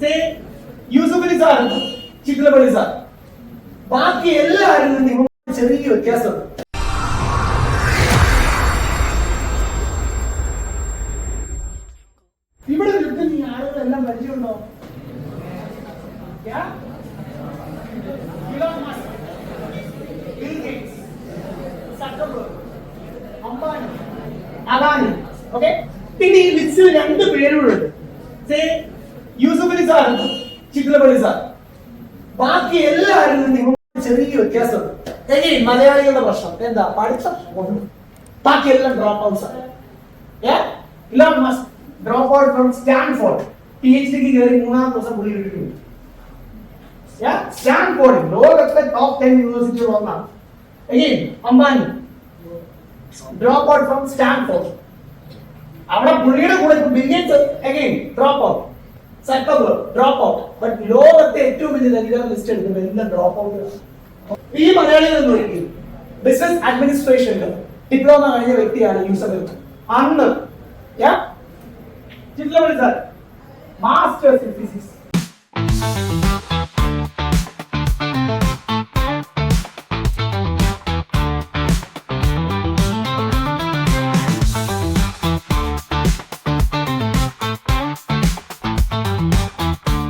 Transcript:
Say Yusuf Ali sir Chithrapally sir ബാക്കി എല്ലാവരും നിങ്ങൾ ചെറിയ വ്യത്യാസമുണ്ട് ഇവിടെ നിൽക്കുന്ന ഈ ആളുകളെല്ലാം പരിചയമുണ്ടോ? അദാനി ഓക്കെ പിന്നെ ഈ ലിസ്റ്റിൽ രണ്ട് പേരുകളുണ്ട്. സാർ ചിത്രപള്ളി സാർ ബാക്കി എല്ലാവരും നിങ്ങൾ ചെറിയ വ്യത്യാസം. എങ്ങനെ? മലയാളികളുടെ പ്രശ്നം. എന്താ? പഠിച്ച ബാക്കി എല്ലാം ഡ്രോപ്പ് ഔട്ട്സ് ആണ് Musk dropout from Stanford P H ഡിക്ക് കയറി മൂന്നാം ദിവസം പുള്ളി കിട്ടിയിട്ടുണ്ട് സ്റ്റാൻഫോർഡ് ലോകത്തിലെ ടോപ്പ് ടെൻ യൂണിവേഴ്സിറ്റികൾ ഒന്നാണ്. Again, Ambani. Dropout from Stanford അവിടെ പുള്ളിയുടെ കൂടെ billions again dropout Zuck dropout but ലോകത്തെ ഏറ്റവും വലിയ ദരിദ്ര ലിസ്റ്റ് എടുക്കുമ്പോൾ എല്ലാം ഡ്രോപ്പ് ഔട്ട് ഈ മലയാളികൾ നോക്കി ബിസിനസ് അഡ്മിനിസ്ട്രേഷനിൽ ഡിപ്ലോമ കഴിഞ്ഞ വ്യക്തിയാണ് യൂസഫ്. അന്ന് മാസ്റ്റേഴ്സ് ഇൻ ഫിസിക്സ്